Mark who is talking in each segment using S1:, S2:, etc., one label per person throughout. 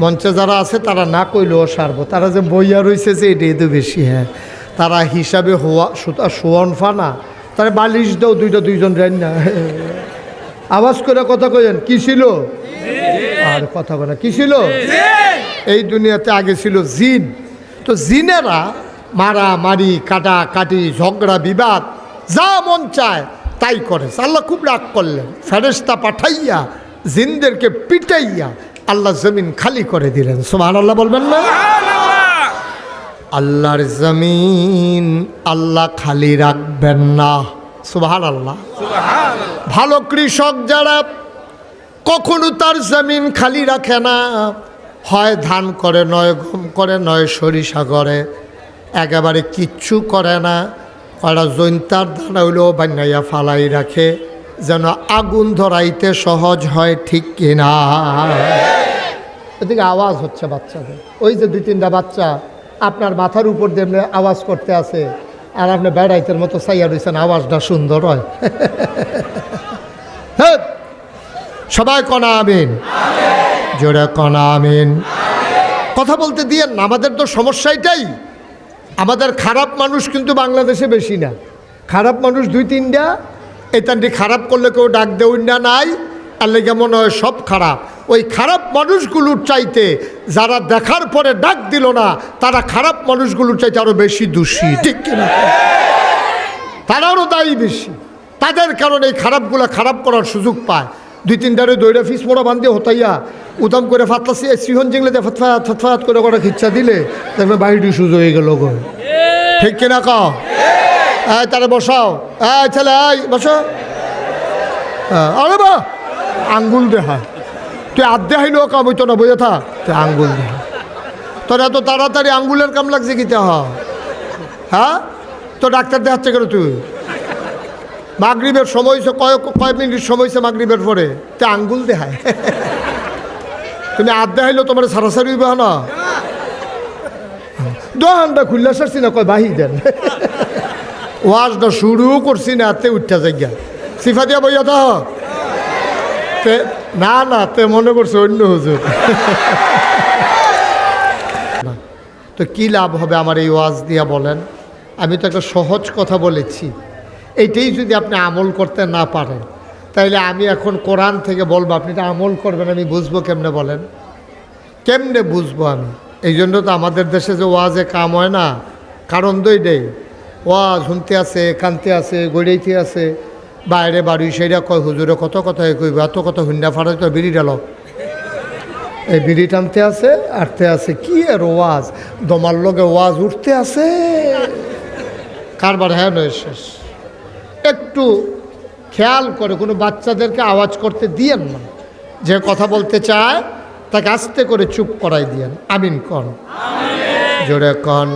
S1: মঞ্চে যারা আছে, তারা না কইলেও সারবো। তারা যে বইয়া রয়েছে যে এটাই তো বেশি হ্যাঁ। তারা হিসাবে হওয়া সুতা সোয়ান ফানা। তারা বালিশ দাও, দুইটা দুইজন রান না। আওয়াজ করে কথা কইেন কি ছিল? আর কথা বলে কি ছিল? এই দুনিয়াতে আগে ছিল জিন। তো জিনেরা মারা মারি কাটা কাটি ঝগড়া, বিবাদ, যা মন চায় তাই করে। আল্লাহ খুব রাগ করলেন। ফেরেস্তা পাঠাইয়া জিনদেরকে পিটাইয়া আল্লাহ জমিন খালি করে দিলেন। সোমান আল্লাহ বলবেন না? আল্লাহর জমিন আল্লাহ খালি রাখবেন না। সুবাহান আল্লাহ ভালো কৃষক যারা কখনো তার জমিন খালি রাখে না হয় ধান করে নয় গম করে নয় সরিষা করে একেবারে কিচ্ছু করে না। কয়টা জৈন্তার দানা হইলেও বান্যাইয়া ফালাই রাখে। যেন আগুন ধরাইতে সহজ হয়, ঠিক কিনা? এদিকে আওয়াজ হচ্ছে বাচ্চাদের। ওই যে দুই তিনটা বাচ্চা, আপনার মাথার উপর দিয়ে আওয়াজ করতে আছে, আর আপনি বেড়াইতের মতো চাইয়া রয়েছেন আওয়াজটা সুন্দর হয়। সবাই কনা আমিন। জোরে কনা আমিন। কথা বলতে দিয়েন না আমাদের তো সমস্যা এটাই আমাদের খারাপ মানুষ কিন্তু বাংলাদেশে বেশি না। খারাপ মানুষ দুই তিনটা এতানটি খারাপ করলে কেউ ডাক দেউন না নাই। আর লেগে মনে হয় সব খারাপ। ওই খারাপ মানুষগুলোর চাইতে যারা দেখার পরে ডাক দিল না তারা খারাপ মানুষগুলোর চাইতে আরও বেশি দোষী। ঠিক কিনা তারারও দায়ী বেশি। তাদের কারণে এই খারাপগুলো খারাপ করার সুযোগ পায়। দুই তিন তিনটারে দৈরা ফিস মোড়া বান্ধে হতাইয়া উদাম করে ফাতলাসি শ্রীহন জিংলে ফতফাত ফতফাত করে কটা খিচ্ছা দিলে দেখবে বাড়িটি সুযোগ হয়ে গেল ঠিক কিনা ক এই তারা বসাও। এই ছেলে এই বসো। হ্যাঁ, আরে বা আঙ্গুল দেহা তুই আধে হাইলেও কাম হইতো না বুঝে থাক। তুই আঙ্গুল দেহা তোর এত তাড়াতাড়ি আঙ্গুলের কাম লাগছে কি হ হ্যাঁ? তো ডাক্তার দেখাচ্ছে কেন তুই? মাগরিবের সময় হইছে কয় কয় মিনিট সময় হয়েছে মাগরিবের পরে? তে আঙ্গুল দেখায়। তুমি আধ দেখাইলো তোমার সারাসারি হইবে না। দোকানটা খুললে সারছি না কয় বাহি দেন। ওয়াজটা শুরু করছি না, তে উঠতে যাইয়া সিফা দিয়া বইয়া তো তে, না না, তে মনে করছে অন্য হুজুর। তো কী লাভ হবে আমার এই ওয়াজ দিয়া বলেন? আমি তো একটা সহজ কথা বলেছি। এইটাই যদি আপনি আমল করতে না পারেন, তাইলে আমি এখন কোরআন থেকে বলব, আপনি এটা আমল করবেন, আমি বুঝব কেমনে বলেন? কেমনে বুঝব আমি? এই জন্য তো আমাদের দেশে যে ওয়াজে কাম হয় না, কারণ দই দেই ওয়াজ শুনতে আছে, কানতে আছে, গড়াইতে আছে। বাইরে বাড়ি সেইটা কয়, হুজুরে কত কথা কইব, এত কথা হুন্ডা ফাড়াই তো বিড়ি ডাল এই বিড়ি টানতে আছে, আটতে আছে, কি আর ওয়াজ? দমার লগে ওয়াজ উঠতে আছে। কারবার হ্যাঁ নয়, শেষ। একটু খেয়াল করে, কোনো বাচ্চাদেরকে আওয়াজ করতে দিয়েন না। যে কথা বলতে চায়, তাকে আস্তে করে চুপ করাই দিয়েন। আমিন কন। জোরে কন।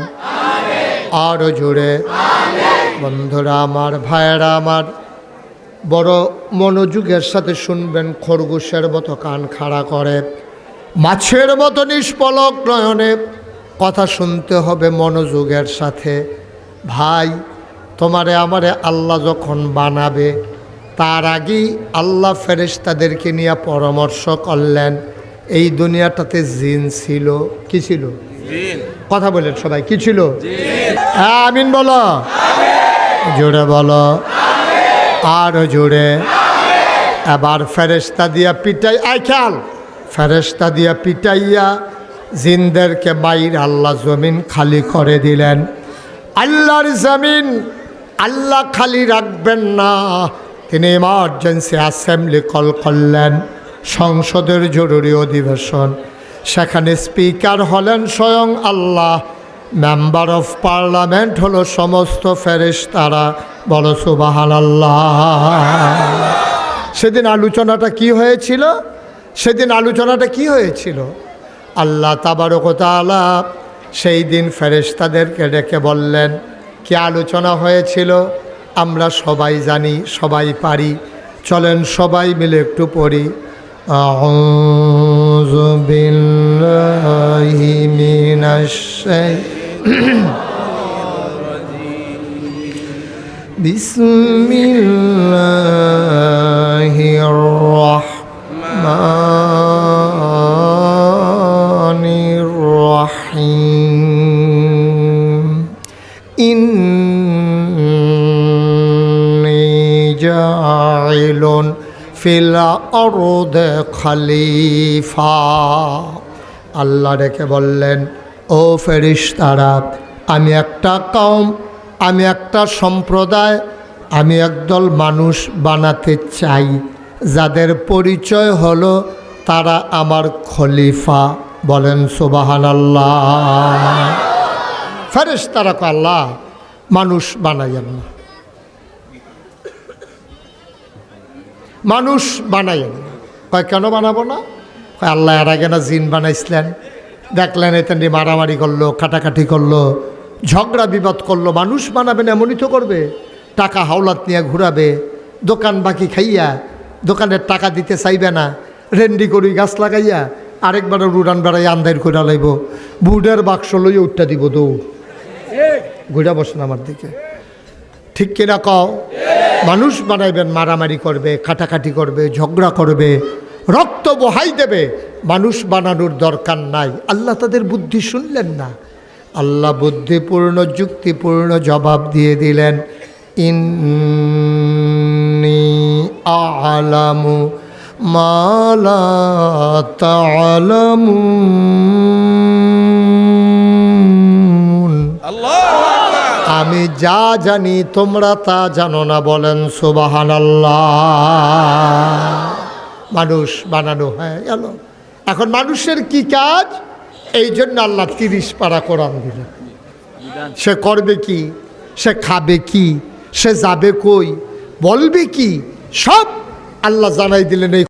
S1: আরও জোরে। বন্ধুরা আমার ভাইয়েরা আমার বড় মনোযোগের সাথে শুনবেন খরগোশের মতো কান খাড়া করে। মাছের মতো নিষ্পলক নয়নে কথা শুনতে হবে মনোযোগের সাথে। ভাই তোমারে আমারে আল্লাহ যখন বানাবে তার আগেই আল্লাহ ফেরেশতাদেরকে নিয়ে পরামর্শ করলেন। এই দুনিয়াটাতে জিন ছিল। কি ছিল? কথা বলেন সবাই কি ছিল? আমিন বলো। জোরে বলো। আরও জোরে। এবার ফেরেস্তা দিয়া পিটাই আই খেয়াল। ফেরেস্তা দিয়া পিটাইয়া জিনদেরকে বাইর আল্লাহ জমিন খালি করে দিলেন। আল্লাহর জমিন আল্লাহ খালি রাখবেন না। তিনি ইমার্জেন্সি অ্যাসেম্বলি কল করলেন। সংসদের জরুরি অধিবেশন। সেখানে স্পিকার হলেন স্বয়ং আল্লাহ। মেম্বার অফ পার্লামেন্ট হলো সমস্ত ফেরেশতারা বড় সুবাহান আল্লাহ সেদিন আলোচনাটা কি হয়েছিল সেদিন আলোচনাটা কি হয়েছিল আল্লাহ তাবারকতালা সেই দিন ফেরেশতাদেরকে ডেকে বললেন কি আলোচনা হয়েছিল আমরা সবাই জানি সবাই পারি চলেন সবাই মিলে একটু পড়ি أعوذ بالله من الشيطان بسم الله الرحمن الرحيم إني جاعل في الأرض خليفة الله রেখে বললেন ও ফেরিস্তারা, আমি একটা কম আমি একটা সম্প্রদায়, আমি একদল মানুষ বানাতে চাই। যাদের পরিচয় হলো তারা আমার খলিফা। বলেন সুবাহান আল্লাহ ফেরেশতারা কয়, আল্লাহ, মানুষ বানাইয়েন না। মানুষ বানাইয়েন না। কয়, কেন বানাবো না? আল্লাহ এর আগে না জিন বানাইছিলেন। দেখলেন, এতেন মারামারি করল, কাটাকাটি করল, ঝগড়া বিবাদ করল, মানুষ বানাবেন এমনই তো করবে। টাকা হাওলাত নিয়ে ঘুরাবে, দোকান বাকি খাইয়া, দোকানের টাকা দিতে চাইবে না, রেন্ডি করি গাছ লাগাইয়া, আরেকবার উড়ান বেড়াই আন্দার করে লাইব বুডের বাক্স লইয়া উঠটা দিব দৌড়। ঘুরা বসেন আমার দিকে। ঠিক কিনা কও? মানুষ বানাইবেন মারামারি করবে, কাটাকাটি করবে, ঝগড়া করবে রক্ত বহাই দেবে মানুষ বানানোর দরকার নাই। আল্লাহ তাদের বুদ্ধি শুনলেন না। আল্লাহ বুদ্ধিপূর্ণ যুক্তিপূর্ণ জবাব দিয়ে দিলেন ইন্নি আলামু মালা আমি যা জানি তোমরা তা জানো না বলেন সুবাহান মানুষ বানানো, হয়ে, গেল। এখন মানুষের কি কাজ? এই জন্য আল্লাহ তিরিশ পারা কোরআন দিলেন। সে করবে কি? সে খাবে কি? সে যাবে কই? বলবে কি? সব আল্লাহ জানাই দিলেন এই